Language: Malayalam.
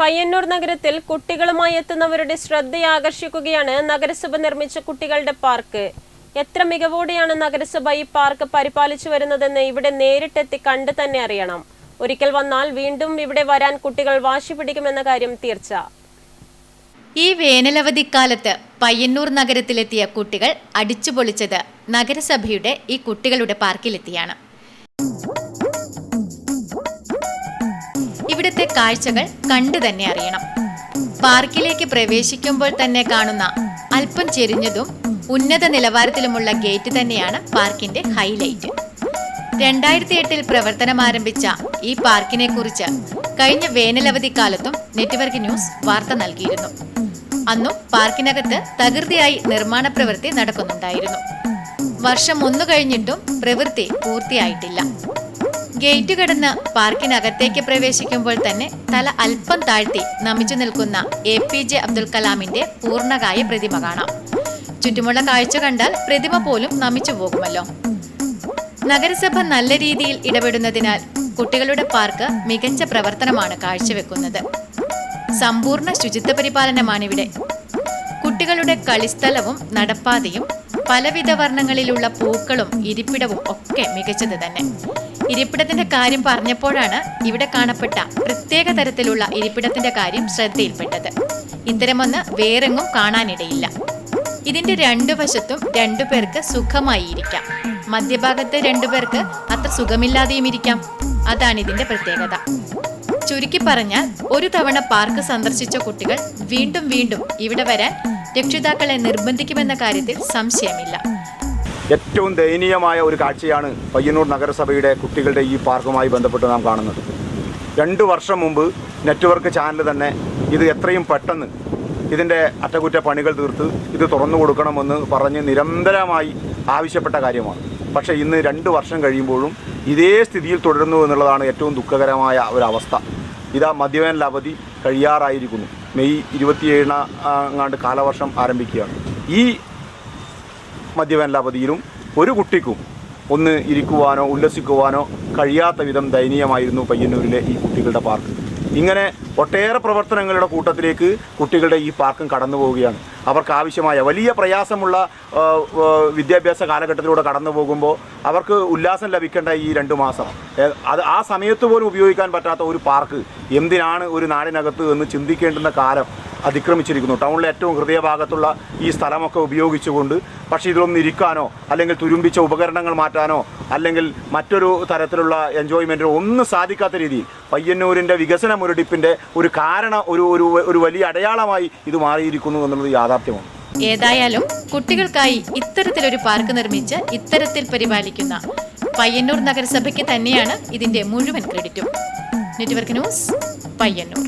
പയ്യന്നൂർ നഗരത്തിൽ കുട്ടികളുമായി എത്തുന്നവരുടെ ശ്രദ്ധയാകർഷിക്കുകയാണ് നഗരസഭ നിർമ്മിച്ച കുട്ടികളുടെ പാർക്ക്. എത്ര മികവോടെയാണ് നഗരസഭ ഈ പാർക്ക് പരിപാലിച്ചു വരുന്നതെന്ന് ഇവിടെ നേരിട്ടെത്തി കണ്ടു തന്നെ അറിയണം. ഒരിക്കൽ വന്നാൽ വീണ്ടും ഇവിടെ വരാൻ കുട്ടികൾ വാശി പിടിക്കുമെന്ന കാര്യം തീർച്ച. ഈ വേനലവധിക്കാലത്ത് പയ്യന്നൂർ നഗരത്തിലെത്തിയ കുട്ടികൾ അടിച്ചുപൊളിച്ചത് നഗരസഭയുടെ ഈ കുട്ടികളുടെ പാർക്കിലെത്തിയാണ്. ഇവിടുത്തെ കാഴ്ചകൾ കണ്ടു തന്നെ അറിയണം. പാർക്കിലേക്ക് പ്രവേശിക്കുമ്പോൾ തന്നെ കാണുന്ന അല്പം ചെരിഞ്ഞതും ഉന്നത നിലവാരത്തിലുമുള്ള ഗേറ്റ് തന്നെയാണ് പാർക്കിന്റെ ഹൈലൈറ്റ്. രണ്ടായിരത്തി എട്ടിൽ പ്രവർത്തനം ആരംഭിച്ച ഈ പാർക്കിനെ കുറിച്ച് കഴിഞ്ഞ വേനലവധിക്കാലത്തും നെറ്റ്വർക്ക് ന്യൂസ് വാർത്ത നൽകിയിരുന്നു. അന്നും പാർക്കിനകത്ത് തകൃതിയായി നിർമ്മാണ പ്രവൃത്തി നടക്കുന്നുണ്ടായിരുന്നു. വർഷം ഒന്നു കഴിഞ്ഞിട്ടും പ്രവൃത്തി പൂർത്തിയായിട്ടില്ല. ഗേറ്റ് കടന്ന് പാർക്കിനകത്തേക്ക് പ്രവേശിക്കുമ്പോൾ തന്നെ തല അല്പം താഴ്ത്തി നമിച്ചു നിൽക്കുന്ന എ പി ജെ അബ്ദുൽ കലാമിന്റെ പൂർണകായ പ്രതിമ കാണാം. ചുറ്റുമുള്ള കാഴ്ച കണ്ടാൽ പ്രതിമ പോലും നമിച്ചു പോകുമല്ലോ. നഗരസഭ നല്ല രീതിയിൽ ഇടപെടുന്നതിനാൽ കുട്ടികളുടെ പാർക്ക് മികച്ച പ്രവർത്തനമാണ് കാഴ്ചവെക്കുന്നത്. സമ്പൂർണ ശുചിത്വ പരിപാലനമാണിവിടെ കുട്ടികളുടെ കളിസ്ഥലവും നടപ്പാതയും പലവിധ വർണങ്ങളിലുള്ള പൂക്കളും ഇരിപ്പിടവും ഒക്കെ മികച്ചത് തന്നെ. ഇരിപ്പിടത്തിന്റെ കാര്യം പറഞ്ഞപ്പോഴാണ് ഇവിടെ കാണപ്പെട്ട പ്രത്യേക തരത്തിലുള്ള ഇരിപ്പിടത്തിന്റെ കാര്യം ശ്രദ്ധയിൽപ്പെട്ടത്. ഇത്തരമൊന്ന് വേറെങ്ങും കാണാനിടയില്ല. ഇതിന്റെ രണ്ടു വശത്തും രണ്ടു പേർക്ക് സുഖമായി ഇരിക്കാം. മധ്യഭാഗത്ത് രണ്ടു പേർക്ക് അത്ര സുഖമില്ലാതെയും ഇരിക്കാം. അതാണ് ഇതിന്റെ പ്രത്യേകത. ചുരുക്കി പറഞ്ഞാൽ ഒരു തവണ പാർക്ക് സന്ദർശിച്ച കുട്ടികൾ വീണ്ടും വീണ്ടും ഇവിടെ വരാൻ രക്ഷിതാക്കളെ നിർബന്ധിക്കുമെന്ന കാര്യത്തിൽ സംശയമില്ല. ഏറ്റവും ദയനീയമായ ഒരു കാഴ്ചയാണ് പയ്യന്നൂർ നഗരസഭയുടെ കുട്ടികളുടെ ഈ പാർക്കുമായി ബന്ധപ്പെട്ട് നാം കാണുന്നത്. രണ്ട് വർഷം മുമ്പ് നെറ്റ്വർക്ക് ചാനൽ തന്നെ ഇത് എത്രയും പെട്ടെന്ന് ഇതിന്റെ അറ്റകുറ്റപ്പണികൾ തീർത്ത് ഇത് തുറന്നു കൊടുക്കണമെന്ന് പറഞ്ഞ് നിരന്തരമായി ആവശ്യപ്പെട്ട കാര്യമാണ്. പക്ഷേ ഇന്ന് രണ്ട് വർഷം കഴിയുമ്പോഴും ഇതേ സ്ഥിതിയിൽ തുടരുന്നു എന്നുള്ളതാണ് ഏറ്റവും ദുഃഖകരമായ ഒരവസ്ഥ ഇതാ മദ്യവേനൽ അവധി കഴിയാറായിരിക്കുന്നു. മെയ് ഇരുപത്തിയേഴിന് അങ്ങാണ്ട് കാലവർഷം ആരംഭിക്കുകയാണ്. ഈ മദ്യവേനലവധിയിലും ഒരു കുട്ടിക്കും ഒന്ന് ഇരിക്കുവാനോ ഉല്ലസിക്കുവാനോ കഴിയാത്ത വിധം ദയനീയമായിരുന്നു പയ്യന്നൂരിലെ ഈ കുട്ടികളുടെ പാർക്ക്. ഇങ്ങനെ ഒട്ടേറെ പ്രവർത്തനങ്ങളുടെ കൂട്ടത്തിലേക്ക് കുട്ടികളുടെ ഈ പാർക്കും കടന്നു പോവുകയാണ്. അവർക്ക് ആവശ്യമായ വലിയ പ്രയാസമുള്ള വിദ്യാഭ്യാസ കാലഘട്ടത്തിലൂടെ കടന്നു പോകുമ്പോൾ അവർക്ക് ഉല്ലാസം ലഭിക്കേണ്ട ഈ രണ്ട് മാസം. അത് ആ സമയത്ത് പോലും ഉപയോഗിക്കാൻ പറ്റാത്ത ഒരു പാർക്ക്. എന്തിനാണ് ഒരു നാടിനകത്ത് എന്ന് ചിന്തിക്കേണ്ടുന്ന കാലം. അതിക്രമിച്ചിരിക്കുന്നു. ടൗണിലെ ഏറ്റവും ഹൃദയഭാഗത്തുള്ള ഈ സ്ഥലമൊക്കെ ഉപയോഗിച്ചുകൊണ്ട് പക്ഷേ ഇതിലൊന്നും ഇരിക്കാനോ അല്ലെങ്കിൽ തുരുമ്പിച്ച ഉപകരണങ്ങൾ മാറ്റാനോ അല്ലെങ്കിൽ മറ്റൊരു തരത്തിലുള്ള എൻജോയ്മെന്റിനോ ഒന്നും സാധിക്കാത്ത രീതിയിൽ പയ്യന്നൂരിന്റെ വികസന മുരടിപ്പിന്റെ ഒരു കാരണ ഒരു ഒരു വലിയ അടയാളമായി ഇത് മാറിയിരിക്കുന്നു എന്നുള്ളത് യാഥാർത്ഥ്യമാണ്. ഏതായാലും കുട്ടികൾക്കായി ഇത്തരത്തിലൊരു പാർക്ക് നിർമ്മിച്ച് ഇത്തരത്തിൽ പരിപാലിക്കുന്ന പയ്യന്നൂർ നഗരസഭയ്ക്ക് തന്നെയാണ് ഇതിന്റെ മുഴുവൻ ക്രെഡിറ്റും. Network news Payyanur.